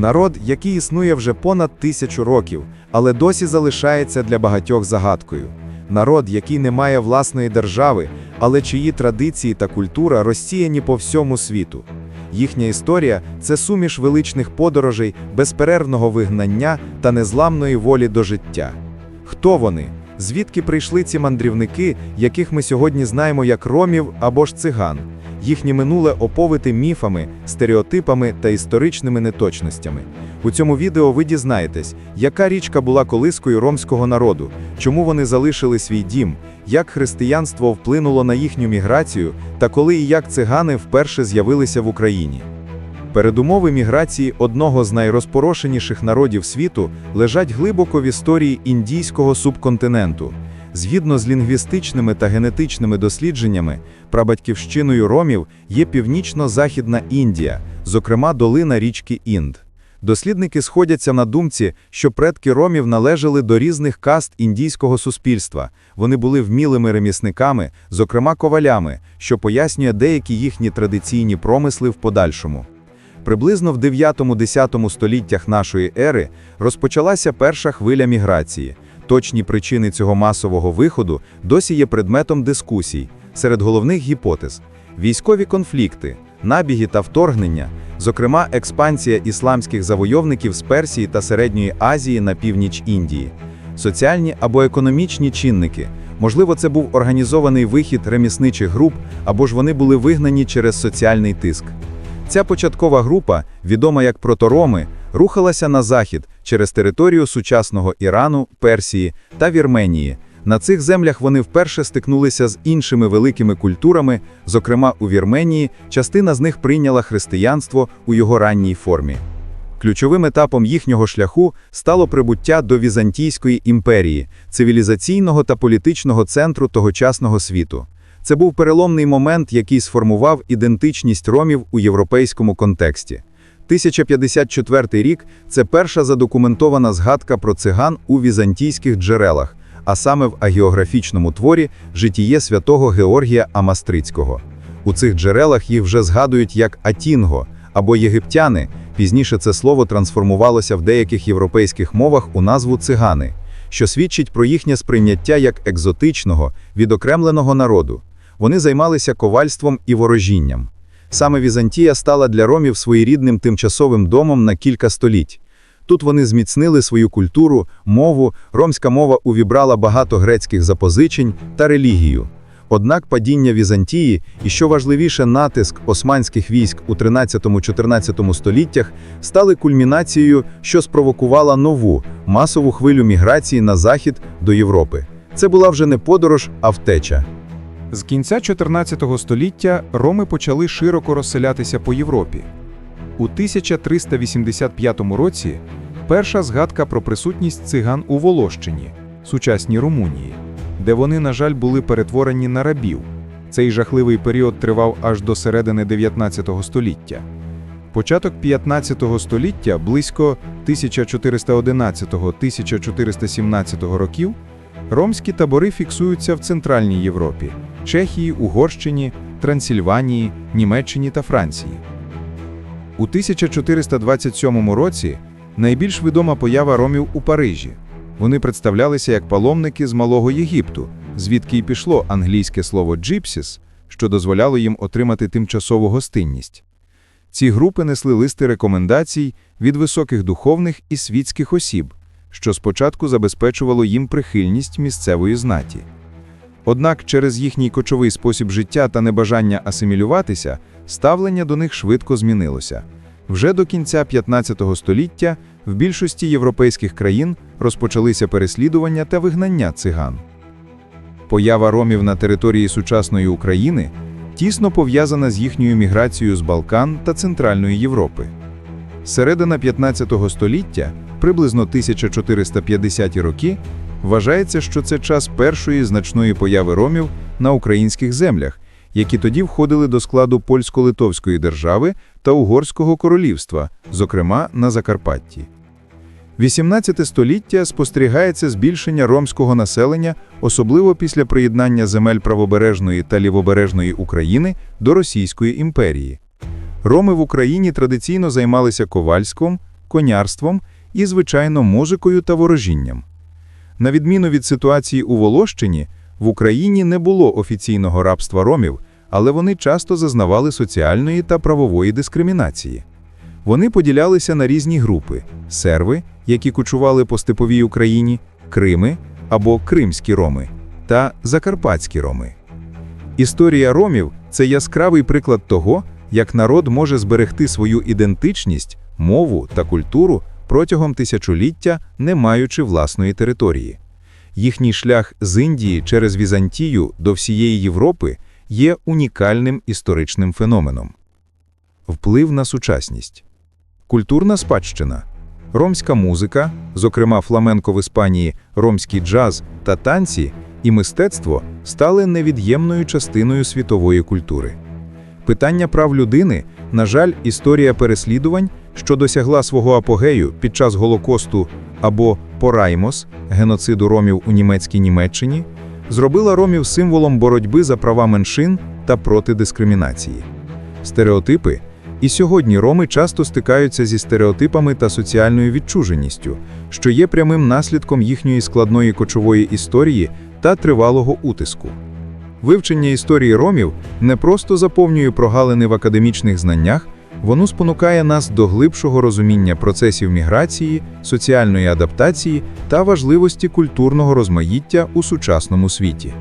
Народ, який існує вже понад тисячу років, але досі залишається для багатьох загадкою. Народ, який не має власної держави, але чиї традиції та культура розсіяні по всьому світу. Їхня історія це суміш величних подорожей, безперервного вигнання та незламної волі до життя. Хто вони? Звідки прийшли ці мандрівники, яких ми сьогодні знаємо як ромів або ж циган? Їхнє минуле оповите міфами, стереотипами та історичними неточностями. У цьому відео ви дізнаєтесь, яка річка була колискою ромського народу, чому вони залишили свій дім, як християнство вплинуло на їхню міграцію та коли і як цигани вперше з'явилися в Україні. Передумови міграції одного з найрозпорошеніших народів світу лежать глибоко в історії індійського субконтиненту. Згідно з лінгвістичними та генетичними дослідженнями, прабатьківщиною ромів є північно-західна Індія, зокрема долина річки Інд. Дослідники сходяться на думці, що предки ромів належали до різних каст індійського суспільства. Вони були вмілими ремісниками, зокрема ковалями, що пояснює деякі їхні традиційні промисли в подальшому. Приблизно в 9-10 століттях нашої ери розпочалася перша хвиля міграції. Точні причини цього масового виходу досі є предметом дискусій серед головних гіпотез: військові конфлікти, набіги та вторгнення, зокрема експансія ісламських завойовників з Персії та Середньої Азії на північ Індії, соціальні або економічні чинники. Можливо, це був організований вихід ремісничих груп, або ж вони були вигнані через соціальний тиск. Ця початкова група, відома як протороми, рухалася на захід через територію сучасного Ірану, Персії та Вірменії. На цих землях вони вперше стикнулися з іншими великими культурами, зокрема у Вірменії, частина з них прийняла християнство у його ранній формі. Ключовим етапом їхнього шляху стало прибуття до Візантійської імперії, цивілізаційного та політичного центру тогочасного світу. Це був переломний момент, який сформував ідентичність ромів у європейському контексті. 1054 рік це перша задокументована згадка про циган у візантійських джерелах, а саме в агіографічному творі житіє святого Георгія Амастрицького. У цих джерелах їх вже згадують як Атінго або єгиптяни. Пізніше це слово трансформувалося в деяких європейських мовах у назву цигани, що свідчить про їхнє сприйняття як екзотичного, відокремленого народу. Вони займалися ковальством і ворожінням. Саме Візантія стала для ромів своєрідним тимчасовим домом на кілька століть. Тут вони зміцнили свою культуру, мову, ромська мова увібрала багато грецьких запозичень та релігію. Однак падіння Візантії і, що важливіше, натиск османських військ у 13-14 століттях стали кульмінацією, що спровокувала нову масову хвилю міграції на захід до Європи. Це була вже не подорож, а втеча. З кінця 14 століття роми почали широко розселятися по Європі. У 1385 році перша згадка про присутність циган у Волощині, сучасній Румунії, де вони, на жаль, були перетворені на рабів. Цей жахливий період тривав аж до середини 19 століття. Початок 15 століття, близько 1411-1417 років, ромські табори фіксуються в Центральній Європі. Чехії, Угорщині, Трансильванії, Німеччині та Франції. У 1427 році найбільш відома поява ромів у Парижі. Вони представлялися як паломники з Малого Єгипту, звідки й пішло англійське слово «джипсіс», що дозволяло їм отримати тимчасову гостинність. Ці групи несли листи рекомендацій від високих духовних і світських осіб, що спочатку забезпечувало їм прихильність місцевої знаті. Однак через їхній кочовий спосіб життя та небажання асимілюватися, ставлення до них швидко змінилося. Вже до кінця 15 століття в більшості європейських країн розпочалися переслідування та вигнання циган. Поява ромів на території сучасної України тісно пов'язана з їхньою міграцією з Балкан та Центральної Європи. Середина 15 століття, приблизно 1450-ті роки, Вважається, що це час першої значної появи ромів на українських землях, які тоді входили до складу польсько-литовської держави та Угорського королівства, зокрема на Закарпатті. 18 століття спостерігається збільшення ромського населення, особливо після приєднання земель правобережної та лівобережної України до Російської імперії. Роми в Україні традиційно займалися ковальством, конярством і, звичайно, музикою та ворожінням. На відміну від ситуації у Волощині, в Україні не було офіційного рабства ромів, але вони часто зазнавали соціальної та правової дискримінації. Вони поділялися на різні групи: серви, які кочували по степовій Україні, Крими або кримські роми, та закарпатські роми. Історія ромів це яскравий приклад того, як народ може зберегти свою ідентичність, мову та культуру протягом тисячоліття, не маючи власної території. Їхній шлях з Індії через Візантію до всієї Європи є унікальним історичним феноменом. Вплив на сучасність. Культурна спадщина. Ромська музика, зокрема фламенко в Іспанії, ромський джаз та танці і мистецтво стали невід'ємною частиною світової культури. Питання прав людини, на жаль, історія переслідувань, що досягла свого апогею під час Голокосту або Пораймос, геноциду ромів у німецькій Німеччині, зробила ромів символом боротьби за права меншин та проти дискримінації. Стереотипи і сьогодні роми часто стикаються зі стереотипами та соціальною відчуженістю, що є прямим наслідком їхньої складної кочової історії та тривалого утиску. Вивчення історії ромів не просто заповнює прогалини в академічних знаннях, воно спонукає нас до глибшого розуміння процесів міграції, соціальної адаптації та важливості культурного розмаїття у сучасному світі.